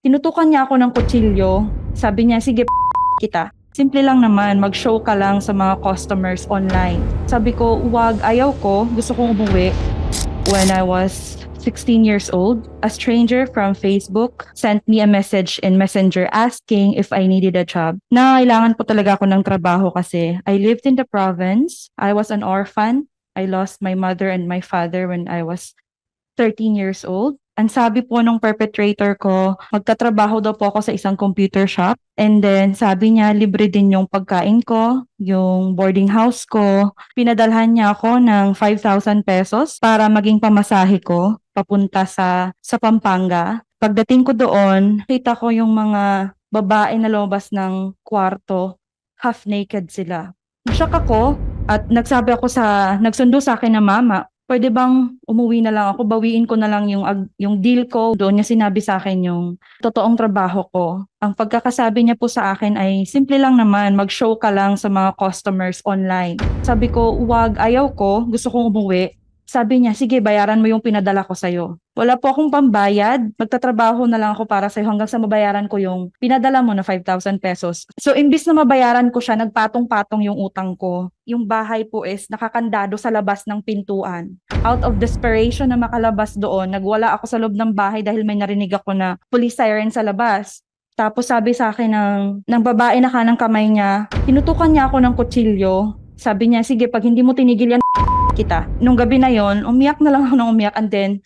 Tinutukan niya ako ng kutsilyo. Sabi niya, sige p- kita. Simple lang naman, mag-show ka lang sa mga customers online. Sabi ko, wag, ayaw ko, gusto kong umuwi. When I was 16 years old, a stranger from Facebook sent me a message in Messenger asking if I needed a job. Na kailangan po talaga ako ng trabaho kasi I lived in the province. I was an orphan. I lost my mother and my father when I was 13 years old. Ang sabi po nung perpetrator ko, magtatrabaho daw po ako sa isang computer shop. And then sabi niya, libre din yung pagkain ko, yung boarding house ko. Pinadalhan niya ako ng 5,000 pesos para maging pamasahe ko papunta sa, sa Pampanga. Pagdating ko doon, kita ko yung mga babae na lumabas ng kwarto, half naked sila. Nashock ako at nagsabi ako sa, nagsundo sa akin na mama, pwede bang umuwi na lang ako, bawiin ko na lang yung, yung deal ko. Doon niya sinabi sa akin yung totoong trabaho ko. Ang pagkakasabi niya po sa akin ay simple lang naman, mag-show ka lang sa mga customers online. Sabi ko, wag, ayaw ko, gusto kong umuwi. Sabi niya, sige, bayaran mo yung pinadala ko sa'yo. Wala po akong pambayad, magtatrabaho na lang ako para sa'yo hanggang sa mabayaran ko yung pinadala mo na 5,000 pesos. So, imbis na mabayaran ko siya, nagpatong-patong yung utang ko. Yung bahay po is nakakandado sa labas ng pintuan. Out of desperation na makalabas doon, nagwala ako sa loob ng bahay dahil may narinig ako na police siren sa labas. Tapos sabi sa akin ng, ng babae na kanang kamay niya, tinutukan niya ako ng kutsilyo. Sabi niya, sige, pag hindi mo tinigil yan, kita. Nung gabi na yon, umiyak na lang ako ng umiyak and then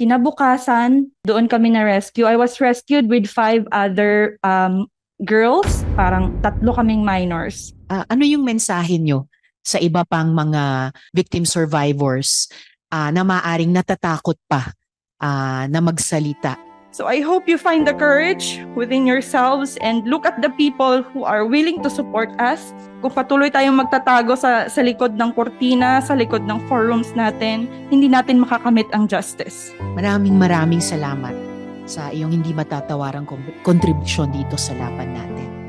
kinabukasan, doon kami na rescue. I was rescued with five other um, girls, parang tatlo kaming minors. Ah, ano yung mensahe nyo sa iba pang mga victim survivors ah, na maaring natatakot pa ah, na magsalita? So I hope you find the courage within yourselves and look at the people who are willing to support us. Kung patuloy tayong magtatago sa, sa likod ng kortina, sa likod ng forums natin, hindi natin makakamit ang justice. Maraming maraming salamat sa iyong hindi matatawarang kontribusyon dito sa laban natin.